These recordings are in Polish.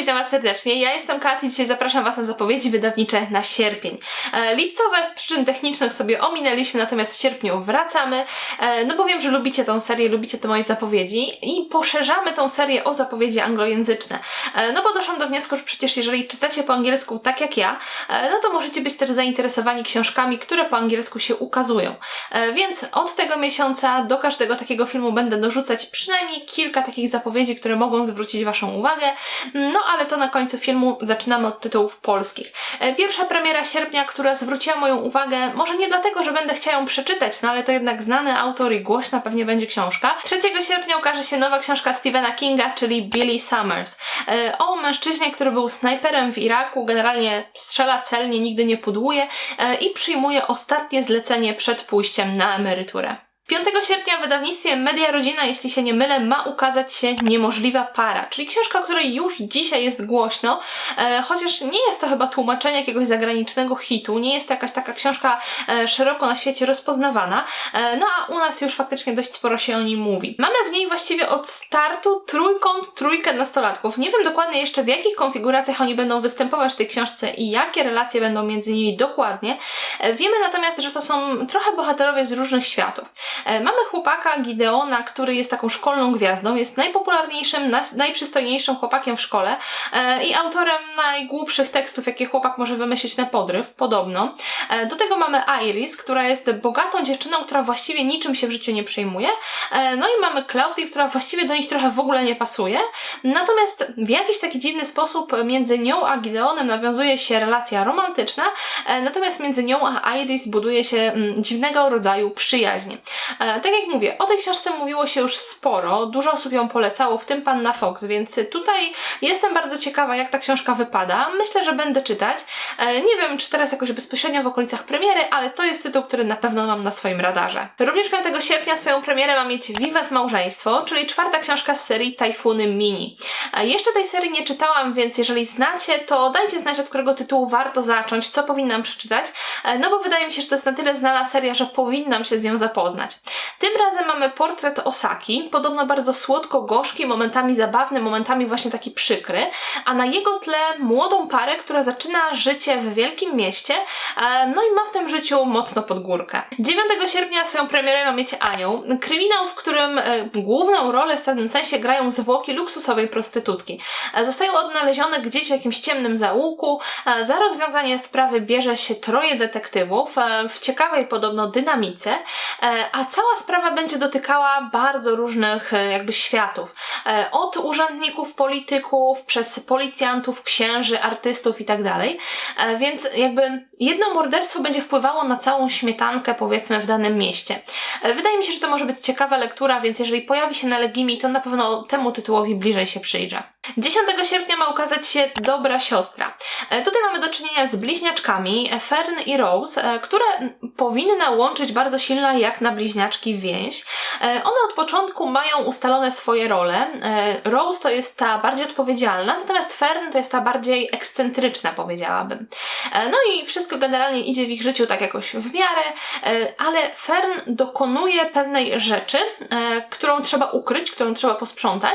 witam Was serdecznie. Ja jestem Kat i dzisiaj zapraszam Was na zapowiedzi wydawnicze na sierpień. E, lipcowe z przyczyn technicznych sobie ominęliśmy, natomiast w sierpniu wracamy, e, no bo wiem, że lubicie tą serię, lubicie te moje zapowiedzi i poszerzamy tą serię o zapowiedzi anglojęzyczne. E, no bo doszłam do wniosku, że przecież jeżeli czytacie po angielsku tak jak ja, e, no to możecie być też zainteresowani książkami, które po angielsku się ukazują. E, więc od tego miesiąca do każdego takiego filmu będę dorzucać przynajmniej kilka takich zapowiedzi, które mogą zwrócić Waszą uwagę. No ale to na końcu filmu zaczynamy od tytułów polskich. E, Pierwsza premiera sierpnia, która zwróciła moją uwagę, może nie dlatego, że będę chciała ją przeczytać, no ale to jednak znany autor i głośna pewnie będzie książka. 3 sierpnia ukaże się nowa książka Stephena Kinga, czyli Billy Summers. E, O mężczyźnie, który był snajperem w Iraku, generalnie strzela celnie, nigdy nie pudłuje e, i przyjmuje ostatnie zlecenie przed pójściem na emeryturę. 5 sierpnia w wydawnictwie Media Rodzina, jeśli się nie mylę, ma ukazać się Niemożliwa Para, czyli książka, o której już dzisiaj jest głośno, e, chociaż nie jest to chyba tłumaczenie jakiegoś zagranicznego hitu, nie jest to jakaś taka książka e, szeroko na świecie rozpoznawana, e, no a u nas już faktycznie dość sporo się o niej mówi. Mamy w niej właściwie od startu trójkąt, trójkę nastolatków. Nie wiem dokładnie jeszcze w jakich konfiguracjach oni będą występować w tej książce i jakie relacje będą między nimi dokładnie. E, Wiemy natomiast, że to są trochę bohaterowie z różnych światów. E, Mamy chłopaka Gideona, który jest taką szkolną gwiazdą, jest najpopularniejszym, na, najprzystojniejszym chłopakiem w szkole e, i autorem najgłupszych tekstów, jakie chłopak może wymyślić na podryw, podobno. E, Do tego mamy Iris, która jest bogatą dziewczyną, która właściwie niczym się w życiu nie przejmuje. No i mamy Claudię, która właściwie do nich trochę w ogóle nie pasuje. Natomiast w jakiś taki dziwny sposób między nią a Gideonem nawiązuje się relacja romantyczna, natomiast między nią a Iris buduje się mm, dziwnego rodzaju przyjaźń. E, Tak jak mówię, o tej książce mówiło się już sporo, dużo osób ją polecało, w tym Panna Fox, więc tutaj jestem bardzo ciekawa, jak ta książka wypada. Myślę, że będę czytać. E, Nie wiem, czy teraz jakoś bezpośrednio w okolicach premiery, ale to jest tytuł, który na pewno mam na swoim radarze. Również 5 sierpnia swoją premierę ma mieć Wiwat Małżeństwo, czyli czwarta książka z serii Tajfuny Mini. E, Jeszcze tej serii nie czytałam, więc jeżeli znacie, to dajcie znać, od którego tytułu warto zacząć, co powinnam przeczytać, no bo wydaje mi się, że to jest na tyle znana seria, że powinnam się z nią zapoznać. Tym razem mamy portret Osaki, podobno bardzo słodko-gorzki, momentami zabawny, momentami właśnie taki przykry, a na jego tle młodą parę, która zaczyna życie w wielkim mieście, e, no i ma w tym życiu mocno pod górkę. 9 sierpnia swoją premierę ma mieć Anioł, kryminał, w którym e, główną rolę w pewnym sensie grają zwłoki luksusowej prostytutki. E, Zostają odnalezione gdzieś w jakimś ciemnym zaułku, za rozwiązanie sprawy bierze się troje detektywów w ciekawej podobno dynamice, e, a cała sprawa będzie dotykała bardzo różnych e, jakby światów. E, Od urzędników, polityków, przez policjantów, księży, artystów i tak dalej. E, Więc jakby jedno morderstwo będzie wpływało na całą śmietankę powiedzmy w danym mieście. Wydaje mi się, że to może być ciekawa lektura, więc jeżeli pojawi się na Legimi, to na pewno temu tytułowi bliżej się przyjrzę. 10 sierpnia ma ukazać się Dobra Siostra. E, Tutaj mamy do czynienia z bliźniaczkami e, Fern i Rose, e, które powinna łączyć bardzo silna jak na bliźniaczki więź. One od początku mają ustalone swoje role. Rose to jest ta bardziej odpowiedzialna, natomiast Fern to jest ta bardziej ekscentryczna, powiedziałabym. No i wszystko generalnie idzie w ich życiu tak jakoś w miarę, ale Fern dokonuje pewnej rzeczy, którą trzeba ukryć, którą trzeba posprzątać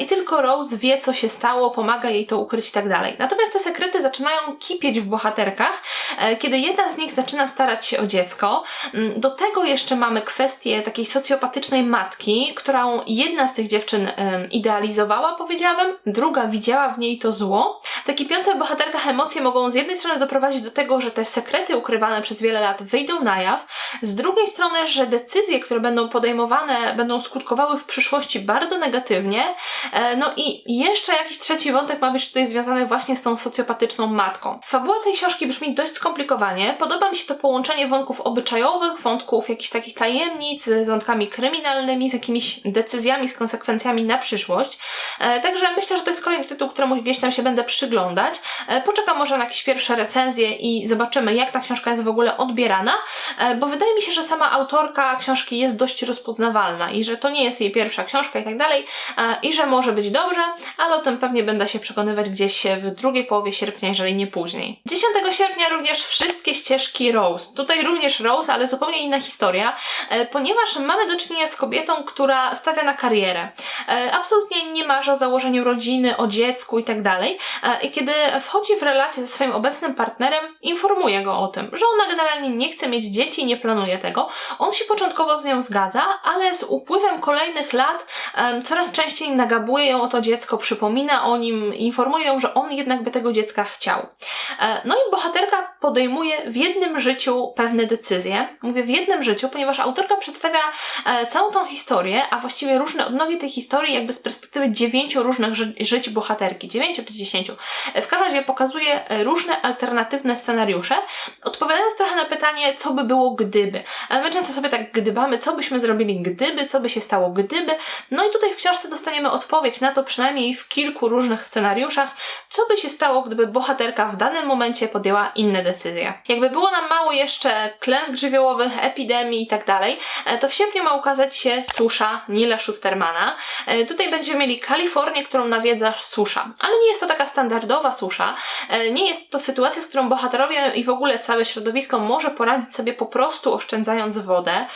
i tylko Rose wie, co się stało, pomaga jej to ukryć i tak dalej. Natomiast te sekrety zaczynają kipieć w bohaterkach, e, kiedy jedna z nich zaczyna starać się o dziecko. Mm, Do tego jeszcze mamy kwestię takiej socjopatycznej matki, którą jedna z tych dziewczyn idealizowała, powiedziałabym, druga widziała w niej to zło. W takiej piącej bohaterkach emocje mogą z jednej strony doprowadzić do tego, że te sekrety ukrywane przez wiele lat wyjdą na jaw, z drugiej strony, że decyzje, które będą podejmowane, będą skutkowały w przyszłości bardzo negatywnie. E, No i jeszcze jakiś trzeci wątek ma być tutaj związany właśnie z tą socjopatyczną matką. Fabuła tej książki brzmi dość skomplikowanie. Podoba mi się to połączenie wątków obyczajowych, wątków jakichś takich tajemnic, z wątkami kryminalnymi, z jakimiś decyzjami, z konsekwencjami na przyszłość. E, Także myślę, że to jest kolejny tytuł, któremu gdzieś tam się będę przyglądać. E, Poczekam może na jakieś pierwsze recenzje i zobaczymy, jak ta książka jest w ogóle odbierana, e, bo wydaje mi się, że sama autorka książki jest dość rozpoznawalna i że to nie jest jej pierwsza książka i tak dalej, e, i że może być dobrze, ale o tym pewnie będę się przekonywać gdzieś w drugiej połowie sierpnia, jeżeli nie później. 10 sierpnia również wszystkie ścieżki Rose. Tutaj również Rose, ale zupełnie inna historia, e, ponieważ mamy do czynienia z kobietą, która stawia na karierę. E, Absolutnie nie marzy o założeniu rodziny, o dziecku i tak dalej. E, I kiedy wchodzi w relację ze swoim obecnym partnerem, informuje go o tym, że ona generalnie nie chce mieć dzieci nie planuje tego. On się początkowo z nią zgadza, ale z upływem kolejnych lat coraz częściej nagabuje ją o to dziecko, przypomina o nim, informuje ją, że on jednak by tego dziecka chciał. E, no i bohaterka podejmuje w jednym życiu pewne decyzje. Mówię w jednym życiu, ponieważ autorka przedstawia e, całą tą historię, a właściwie różne odnogi tej historii jakby z perspektywy dziewięciu różnych ży żyć bohaterki, dziewięciu czy dziesięciu. E, w każdym razie pokazuje różne alternatywne scenariusze, odpowiadając trochę na pytanie, co by było gdyby. My często sobie tak gdybamy, co byśmy zrobili gdyby, co by się stało gdyby. No i tutaj w książce dostaniemy odpowiedź na to przynajmniej w kilku różnych scenariuszach, co by się stało, gdyby bohaterka w danym momencie podjęła inne decyzje. Jakby było nam mało jeszcze klęsk żywiołowych, epidemii i tak dalej, e, to w sierpniu ma ukazać się susza Nila Schustermana. E, tutaj będziemy mieli Kalifornię, którą nawiedza susza. Ale nie jest to taka standardowa susza. E, nie jest to sytuacja, z którą bohaterowie i w ogóle całe środowisko może poradzić sobie po prostu oszczędzając wodę,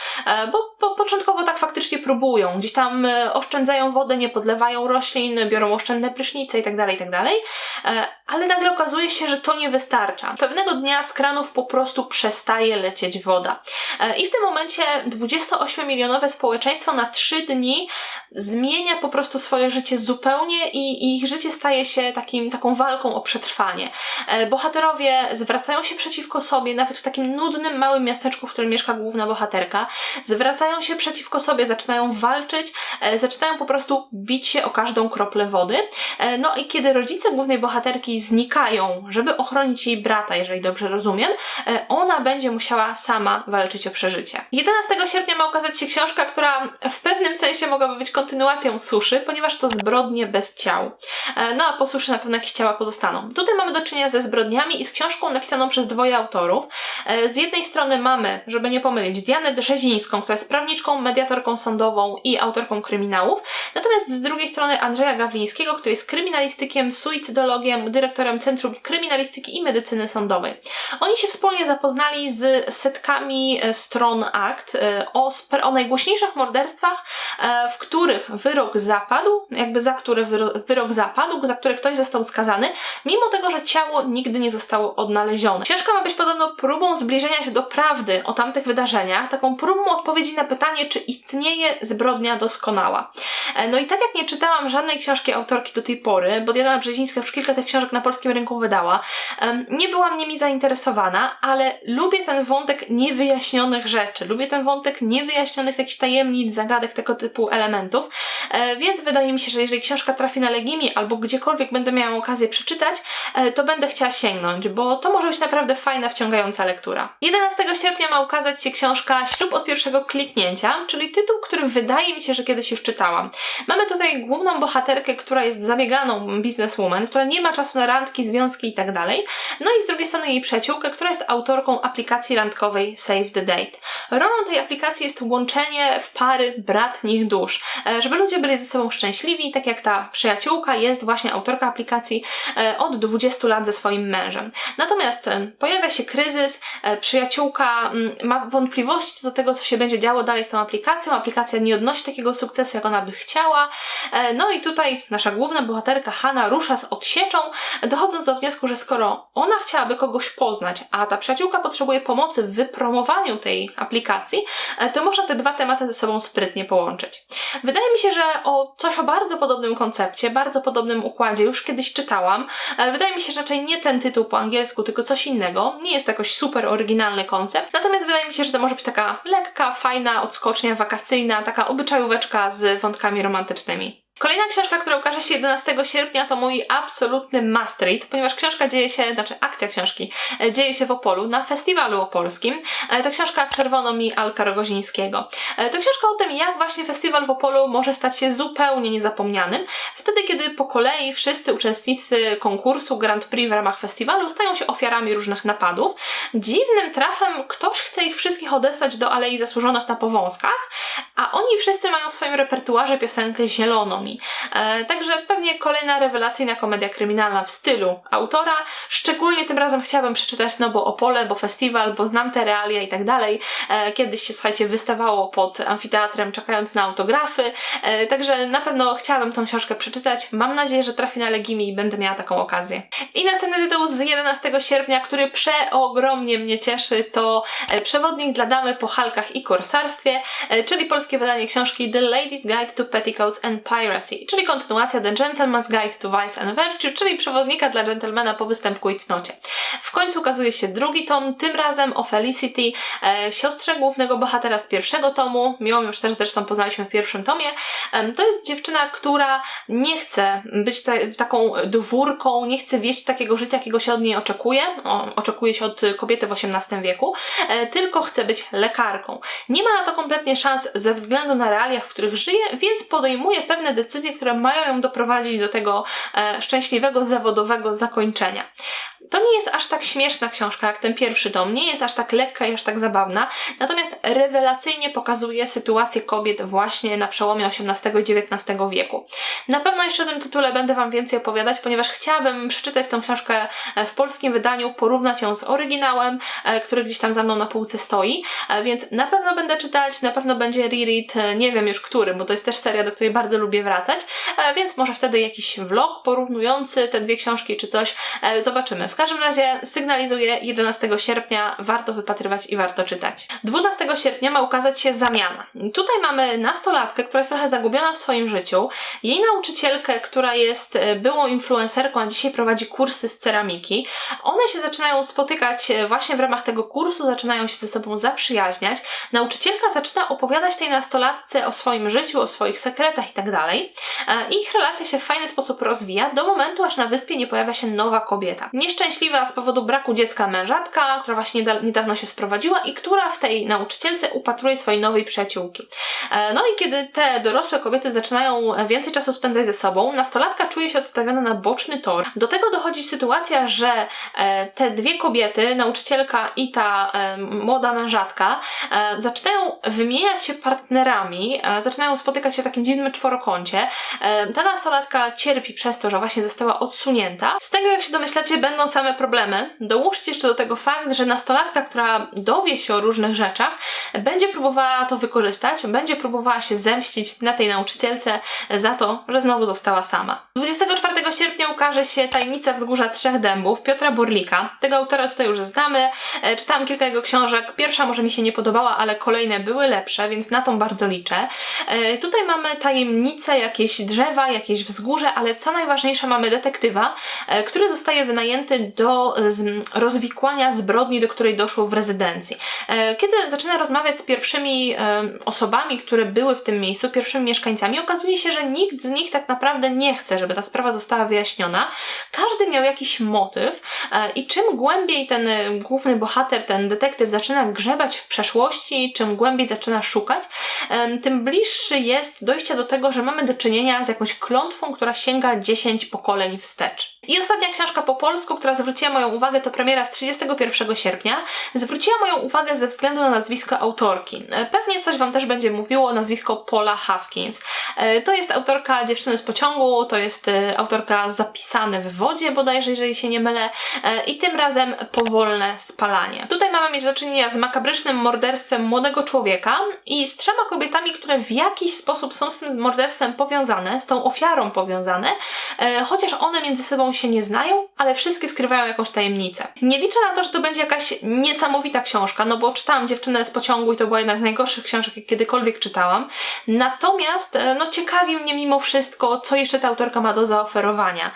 bo, bo początkowo tak faktycznie próbują. Gdzieś tam oszczędzają wodę, nie podlewają roślin, biorą oszczędne prysznice i tak Ale nagle okazuje się, że to nie wystarcza. Pewnego dnia z kranów po prostu przestaje lecieć woda. E, I w tym momencie 28-milionowe społeczeństwo na 3 dni zmienia po prostu swoje życie zupełnie i, i ich życie staje się takim, taką walką o przetrwanie. E, bohaterowie zwracają się przeciwko sobie, nawet w takim nudnym, małym miasteczku, w którym mieszka główna bohaterka, zwracają się przeciwko sobie, zaczynają walczyć, e, zaczynają po prostu bić się o każdą kroplę wody. No i kiedy rodzice głównej bohaterki znikają, żeby ochronić jej brata, jeżeli dobrze rozumiem, e, ona będzie musiała sama walczyć o przeżycie. 11 sierpnia ma ukazać się książka, która w pewnym sensie mogłaby być kontynuacją suszy, ponieważ to zbrodnie bez ciał. E, no a po suszy na pewno jakieś ciała pozostaną. Tutaj mamy do czynienia ze zbrodniami i z książką napisaną przez dwoje autorów. E, z jednej strony mamy, żeby nie pomylić, Dianę Brzezińską, która jest prawniczką, mediatorką sądową i autorką kryminałów, natomiast z drugiej strony Andrzeja Gawlińskiego, który jest kryminalistykiem, suicydologiem, dyrektorem Centrum Kryminalistyki i Medycyny Sądowej. Oni się wspólnie zapoznali z setkami e, stron akt e, o, o najgłośniejszych morderstwach, e, w których wyrok zapadł, jakby za które wyrok, zapadł, za które ktoś został skazany, mimo tego, że ciało nigdy nie zostało odnalezione. Książka ma być podobno próbą zbliżenia się do prawdy o tamtych wydarzeniach, taką próbą odpowiedzi na pytanie, czy istnieje zbrodnia doskonała. No i tak jak nie czytałam żadnej książki autorki do tej pory, bo Diana Brzezińska już kilka tych książek na polskim rynku wydała, nie byłam nimi zainteresowana, ale lubię ten wątek niewyjaśnionych rzeczy, lubię ten wątek niewyjaśnionych jakichś tajemnic, zagadek, tego typu elementów, e, więc wydaje mi się, że jeżeli książka trafi na Legimi albo gdziekolwiek będę miała okazję przeczytać, e, to będę chciała sięgnąć, bo to może być naprawdę fajna, wciągająca lektura. 11 sierpnia ma ukazać się książka Ślub od pierwszego kliknięcia, czyli tytuł, który wydaje mi się, że kiedyś już czytałam. Mamy tutaj główną bohaterkę, która jest zabieganą bizneswoman, która nie ma czasu na randki, związki i tak dalej, no i z drugiej strony jej przyjaciółkę, która jest autorką aplikacji randkowej Save the Date. Rolą tej aplikacji jest łączenie w pary bratnich dusz, e, żeby ludzie byli ze sobą szczęśliwi, tak jak ta przyjaciółka jest właśnie autorka aplikacji e, od 20 lat ze swoim mężem. Natomiast e, pojawia się kryzys, przyjaciółka mm, ma wątpliwości do tego, co się będzie działo dalej z tą aplikacją, aplikacja nie odnosi takiego sukcesu, jak ona by chciała, no i tutaj nasza główna bohaterka Hanna rusza z odsieczą, dochodząc do wniosku, że skoro ona chciałaby kogoś poznać, a ta przyjaciółka potrzebuje pomocy w wypromowaniu tej aplikacji, e, to można te dwa tematy ze sobą sprytnie połączyć. Wydaje mi się, że o coś o bardzo podobnym koncepcie, bardzo podobnym układzie już kiedyś czytałam. E, wydaje mi się, że raczej nie ten tytuł po angielsku, tylko coś innego. Nie jest to jakoś super oryginalny koncept, natomiast wydaje mi się, że to może być taka lekka, fajna odskocznia wakacyjna, taka obyczajóweczka z wątkami romantycznymi. Kolejna książka, która ukaże się 11 sierpnia, to mój absolutny must read, ponieważ książka dzieje się, znaczy akcja książki e, dzieje się w Opolu, na festiwalu opolskim. E, to książka Czerwono mi Alka Rogozińskiego. E, to książka o tym, jak właśnie festiwal w Opolu może stać się zupełnie niezapomnianym, wtedy kiedy po kolei wszyscy uczestnicy konkursu Grand Prix w ramach festiwalu stają się ofiarami różnych napadów. Dziwnym trafem ktoś chce ich wszystkich odesłać do Alei Zasłużonych na Powązkach, a oni wszyscy mają w swoim repertuarze piosenkę Zieloną E, także pewnie kolejna rewelacyjna komedia kryminalna w stylu autora. Szczególnie tym razem chciałabym przeczytać, no bo Opole, bo festiwal, bo znam te realia i tak dalej. E, kiedyś się, słuchajcie, wystawało pod amfiteatrem, czekając na autografy. E, także na pewno chciałabym tą książkę przeczytać. Mam nadzieję, że trafi na Legimi i będę miała taką okazję. I następny tytuł z 11 sierpnia, który przeogromnie mnie cieszy, to e, Przewodnik dla damy po halkach i korsarstwie, e, czyli polskie wydanie książki The Ladies Guide to Petticoats and Piracy, czyli kontynuacja The Gentleman's Guide to Vice and Virtue, czyli przewodnika dla gentlemana po występku i cnocie. W końcu ukazuje się drugi tom, tym razem o Felicity, e, siostrze głównego bohatera z pierwszego tomu, miłą już też zresztą poznaliśmy w pierwszym tomie. E, to jest dziewczyna, która nie chce być ta, taką dwórką, nie chce wieść takiego życia, jakiego się od niej oczekuje, o, oczekuje się od kobiety w XVIII wieku, e, tylko chce być lekarką. Nie ma na to kompletnie szans ze względu na realiach, w których żyje, więc podejmuje pewne decyzje, które mają ją doprowadzić do tego e, szczęśliwego zawodowego zakończenia. To nie jest aż tak śmieszna książka jak ten pierwszy dom, nie jest aż tak lekka i aż tak zabawna, natomiast rewelacyjnie pokazuje sytuację kobiet właśnie na przełomie XVIII i XIX wieku. Na pewno jeszcze o tym tytule będę Wam więcej opowiadać, ponieważ chciałabym przeczytać tą książkę e, w polskim wydaniu, porównać ją z oryginałem, e, który gdzieś tam za mną na półce stoi, e, więc na pewno będę czytać, na pewno będzie reread, nie wiem już który, bo to jest też seria, do której bardzo lubię wracać, więc może wtedy jakiś vlog porównujący te dwie książki czy coś, zobaczymy. W każdym razie sygnalizuję 11 sierpnia, warto wypatrywać i warto czytać. 12 sierpnia ma ukazać się Zamiana. Tutaj mamy nastolatkę, która jest trochę zagubiona w swoim życiu, jej nauczycielkę, która jest byłą influencerką, a dzisiaj prowadzi kursy z ceramiki. One się zaczynają spotykać właśnie w ramach tego kursu, zaczynają się ze sobą zaprzyjaźniać. Nauczycielka zaczyna opowiadać tej nastolatce o swoim życiu, o swoich sekretach i tak. I ich relacja się w fajny sposób rozwija do momentu, aż na wyspie nie pojawia się nowa kobieta. Nieszczęśliwa z powodu braku dziecka mężatka, która właśnie niedawno się sprowadziła i która w tej nauczycielce upatruje swojej nowej przyjaciółki. E, no i kiedy te dorosłe kobiety zaczynają więcej czasu spędzać ze sobą, nastolatka czuje się odstawiona na boczny tor. Do tego dochodzi sytuacja, że e, te dwie kobiety, nauczycielka i ta e, młoda mężatka, zaczynają wymieniać się partnerami, zaczynają spotykać się w takim dziwnym czworokącie. Ta nastolatka cierpi przez to, że właśnie została odsunięta. Z tego, jak się domyślacie, będą same problemy. Dołóżcie jeszcze do tego fakt, że nastolatka, która dowie się o różnych rzeczach, będzie próbowała to wykorzystać, będzie próbowała się zemścić na tej nauczycielce za to, że znowu została sama. 24 sierpnia ukaże się Tajemnica Wzgórza Trzech Dębów Piotra Borlika. Tego autora tutaj już znamy. E, czytałam kilka jego książek. Pierwsza może mi się nie podobała, ale kolejne były lepsze, więc na tą bardzo liczę. E, tutaj mamy tajemnice, jakieś drzewa, jakieś wzgórze, ale co najważniejsze mamy detektywa, e, który zostaje wynajęty do rozwikłania zbrodni, do której doszło w rezydencji. Kiedy zaczyna rozmawiać z pierwszymi osobami, które były w tym miejscu, pierwszymi mieszkańcami, okazuje się, że nikt z nich tak naprawdę nie chce, żeby ta sprawa została wyjaśniona. Każdy miał jakiś motyw e, i czym głębiej ten e, główny bohater, ten detektyw zaczyna grzebać w przeszłości, czym głębiej zaczyna szukać, tym bliższy jest dojście do tego, że mamy do czynienia z jakąś klątwą, która sięga 10 pokoleń wstecz. I ostatnia książka po polsku, która zwróciła moją uwagę, to premiera z 31 sierpnia. Zwróciła moją uwagę ze względu na nazwisko autorki. E, pewnie coś Wam też będzie mówiło nazwisko Paula Hawkins. To jest autorka Dziewczyny z pociągu, to jest autorka Zapisane w wodzie bodajże, jeżeli się nie mylę, e, i tym razem powolne spalanie. Tutaj mamy mieć do czynienia z makabrycznym morderstwem młodego człowieka i z trzema kobietami, które w jakiś sposób są z tym morderstwem powiązane, z tą ofiarą powiązane, e, chociaż one między sobą się nie znają, ale wszystkie skrywają jakąś tajemnicę. Nie liczę na to, że to będzie jakaś niesamowita książka, no bo czytałam Dziewczynę z pociągu i to była jedna z najgorszych książek, jakie kiedykolwiek czytałam. Natomiast, e, no ciekawi mnie mimo wszystko, co jeszcze ta autorka ma do zaoferowania.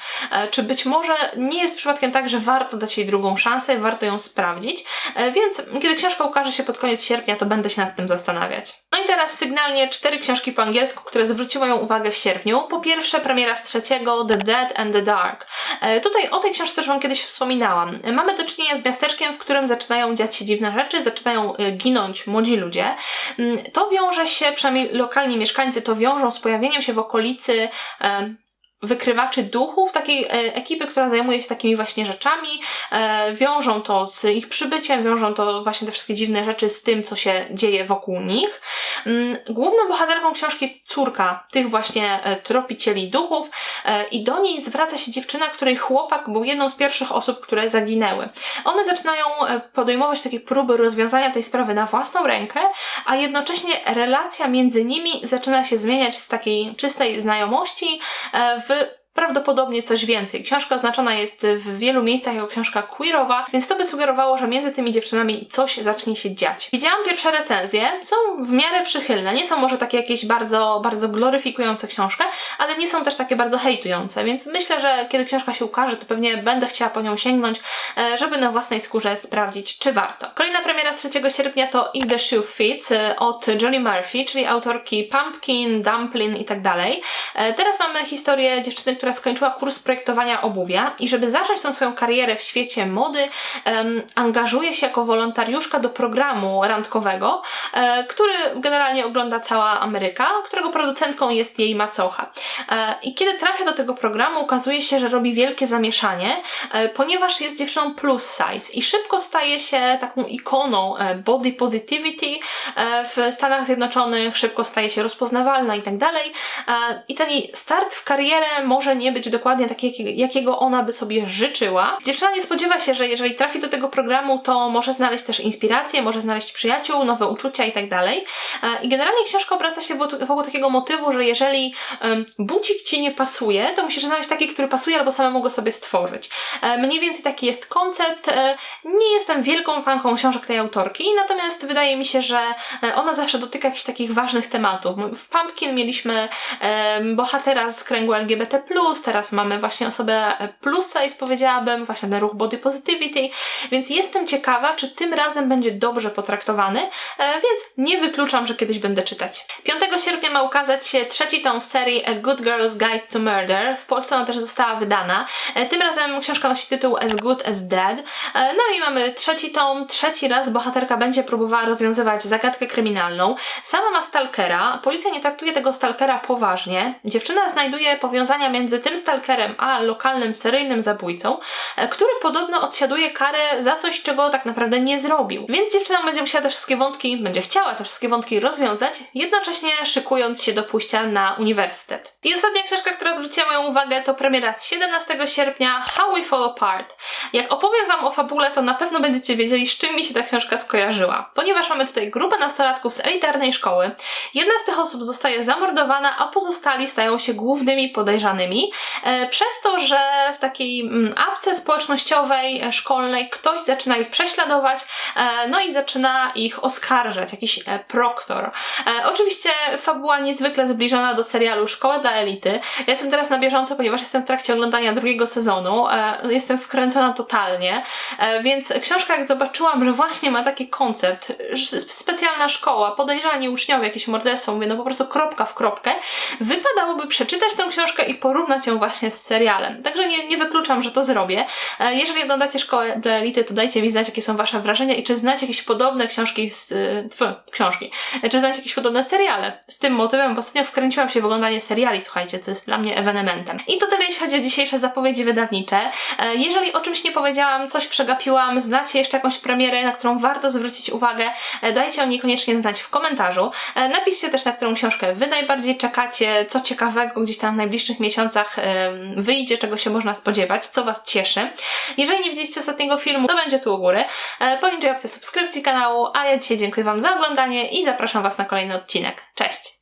Czy być może nie jest przypadkiem tak, że warto dać jej drugą szansę, warto ją sprawdzić, e, więc kiedy książka ukaże się pod koniec sierpnia, to będę się nad tym zastanawiać. No i teraz sygnalnie cztery książki po angielsku, które zwróciły moją uwagę w sierpniu. Po pierwsze premiera z trzeciego The Dead and the Dark. E, tutaj o tej książce już Wam kiedyś wspominałam. Mamy do czynienia z miasteczkiem, w którym zaczynają dziać się dziwne rzeczy, zaczynają e, ginąć młodzi ludzie. Mm, to wiąże się, przynajmniej lokalni mieszkańcy to wiążą z pojawieniem się w okolicy wykrywaczy duchów, takiej e, ekipy, która zajmuje się takimi właśnie rzeczami. Wiążą to z ich przybyciem, wiążą to właśnie te wszystkie dziwne rzeczy z tym, co się dzieje wokół nich. Mm, Główną bohaterką książki jest córka tych właśnie e, tropicieli duchów e, i do niej zwraca się dziewczyna, której chłopak był jedną z pierwszych osób, które zaginęły. One zaczynają e, podejmować takie próby rozwiązania tej sprawy na własną rękę, a jednocześnie relacja między nimi zaczyna się zmieniać z takiej czystej znajomości w prawdopodobnie coś więcej. Książka oznaczona jest w wielu miejscach jako książka queerowa, więc to by sugerowało, że między tymi dziewczynami coś zacznie się dziać. Widziałam pierwsze recenzje, są w miarę przychylne, nie są może takie jakieś bardzo, bardzo gloryfikujące książkę, ale nie są też takie bardzo hejtujące, więc myślę, że kiedy książka się ukaże, to pewnie będę chciała po nią sięgnąć, e, żeby na własnej skórze sprawdzić, czy warto. Kolejna premiera z 3 sierpnia to If the Shoe Fits e, od Jolie Murphy, czyli autorki Pumpkin, Dumpling i tak dalej. E, Teraz mamy historię dziewczyny, która skończyła kurs projektowania obuwia i żeby zacząć tą swoją karierę w świecie mody, em, angażuje się jako wolontariuszka do programu randkowego, e, który generalnie ogląda cała Ameryka, którego producentką jest jej macocha. E, I kiedy trafia do tego programu, okazuje się, że robi wielkie zamieszanie, e, ponieważ jest dziewczyną plus size i szybko staje się taką ikoną body positivity w Stanach Zjednoczonych, szybko staje się rozpoznawalna i tak dalej. I ten start w karierę może nie być dokładnie taki, jaki- jakiego ona by sobie życzyła. Dziewczyna nie spodziewa się, że jeżeli trafi do tego programu, to może znaleźć też inspirację, może znaleźć przyjaciół, nowe uczucia i tak dalej. E, I generalnie książka obraca się wokół, takiego motywu, że jeżeli bucik ci nie pasuje, to musisz znaleźć taki, który pasuje, albo samemu go sobie stworzyć. E, Mniej więcej taki jest koncept. E, Nie jestem wielką fanką książek tej autorki, natomiast wydaje mi się, że ona zawsze dotyka jakichś takich ważnych tematów. W Pumpkin mieliśmy bohatera z kręgu LGBT+, teraz mamy właśnie osobę plus size, powiedziałabym, właśnie ten ruch body positivity, więc jestem ciekawa, czy tym razem będzie dobrze potraktowany, e, więc nie wykluczam, że kiedyś będę czytać. 5 sierpnia ma ukazać się trzeci tom w serii A Good Girl's Guide to Murder. W Polsce ona też została wydana. E, Tym razem książka nosi tytuł As Good as Dead. E, No i mamy trzeci tom, trzeci raz bohaterka będzie próbowała rozwiązywać zagadkę kryminalną. Sama ma stalkera, policja nie traktuje tego stalkera poważnie. Dziewczyna znajduje powiązania między tym stalkerem a lokalnym seryjnym zabójcą, e, który podobno odsiaduje karę za coś, czego tak naprawdę nie zrobił. Więc dziewczyna będzie musiała te wszystkie wątki, będzie chciała te wszystkie wątki rozwiązać, jednocześnie szykując się do pójścia na uniwersytet. I ostatnia książka, która zwróciła moją uwagę, to premiera z 17 sierpnia How We Fall Apart. Jak opowiem Wam o fabule, to na pewno będziecie wiedzieli, z czym mi się ta książka skojarzyła. Ponieważ mamy tutaj grupę nastolatków z elitarnej szkoły, jedna z tych osób zostaje zamordowana, a pozostali stają się głównymi podejrzanymi, e, przez to, że w takiej mm, apce społecznościowej, e, szkolnej ktoś zaczyna ich prześladować, e, no i zaczyna ich oskarżać, jakiś proktor. Oczywiście fabuła niezwykle zbliżona do serialu Szkoła dla Elity. Ja jestem teraz na bieżąco, ponieważ jestem w trakcie oglądania drugiego sezonu. Jestem wkręcona totalnie, więc książka, jak zobaczyłam, że właśnie ma taki koncept, specjalna szkoła, podejrzani uczniowie, jakieś morderstwo, mówię, no po prostu kropka w kropkę, wypadałoby przeczytać tę książkę i porównać ją właśnie z serialem. Także nie, nie wykluczam, że to zrobię. E, Jeżeli oglądacie Szkołę dla Elity, to dajcie mi znać, jakie są Wasze wrażenia i czy znacie jakieś podobne książki, z, y, tfu, książki, E, czy znacie jakieś podobne seriale z tym motywem, bo ostatnio wkręciłam się w oglądanie seriali, słuchajcie, co jest dla mnie ewenementem. I to tyle, jeśli chodzi o dzisiejsze zapowiedzi wydawnicze. E, Jeżeli o czymś nie powiedziałam, coś przegapiłam, znacie jeszcze jakąś premierę, na którą warto zwrócić uwagę, e, dajcie o niej koniecznie znać w komentarzu. E, Napiszcie też, na którą książkę Wy najbardziej czekacie, co ciekawego gdzieś tam w najbliższych miesiącach em, wyjdzie, czego się można spodziewać, co Was cieszy. Jeżeli nie widzieliście ostatniego filmu, to będzie tu u góry. E, Poniżej opcja subskrypcji kanału, a ja dzisiaj dziękuję Wam za oglądanie i zapraszam Was na kolejny odcinek. Cześć!